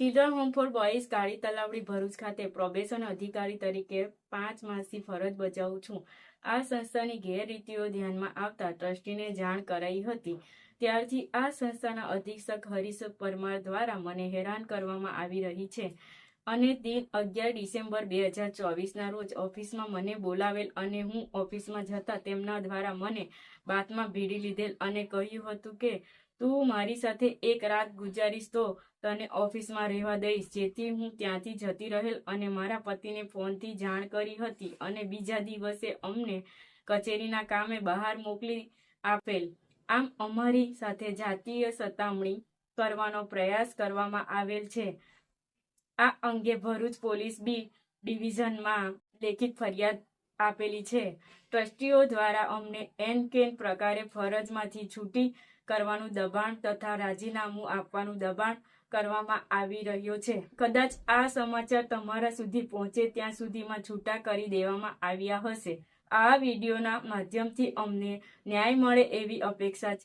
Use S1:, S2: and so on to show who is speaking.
S1: Children home for boys કાળી તલાવડી ભરૂચ ખાતે probation અધિકારી તરીકે પાંચ માસથી ફરજ બજાવું છું. આ સંસ્થાની ગેરરીતિઓ ધ્યાનમાં આવતા ટ્રસ્ટીને જાણ કરાઈ હતી. ત્યારથી આ સંસ્થાના અધિક્ષક હરીશ પરમાર દ્વારા મને હેરાન કરવામાં આવી રહી છે. અને તે અગિયાર ડિસેમ્બર બે હજાર ચોવીસના રોજ ઓફિસમાં મને બોલાવેલ અને હું ઓફિસમાં જતા તેમના દ્વારા મને બાતમાં ભીડી લીધેલ અને કહ્યું હતું કે, તું મારી સાથે એક રાત ગુજારીશ તો તને ઓફિસમાં રહેવા દઈશ, જેથી હું ત્યાંથી જતી રહેલ અને મારા પતિને ફોનથી જાણ કરી હતી અને બીજા દિવસે અમને કચેરીના કામે બહાર મોકલી આપેલ. આમ અમારી સાથે જાતીય સતામણી કરવાનો પ્રયાસ કરવામાં આવેલ છે. આ અંગે ભરૂચ પોલીસ બી ડિવિઝનમાં લેખિત ફરિયાદ આપેલી છે. ટ્રસ્ટીઓ દ્વારા અમને એન કેન પ્રકારે ફરજમાંથી છૂટી કરવાનું દબાણ તથા રાજીનામું આપવાનું દબાણ કરવામાં આવી રહ્યો છે. કદાચ આ સમાચાર તમારા સુધી પહોંચે ત્યાં સુધીમાં છૂટા કરી દેવામાં આવ્યા હશે. આ વિડીયોના માધ્યમથી અમને ન્યાય મળે એવી અપેક્ષા છે.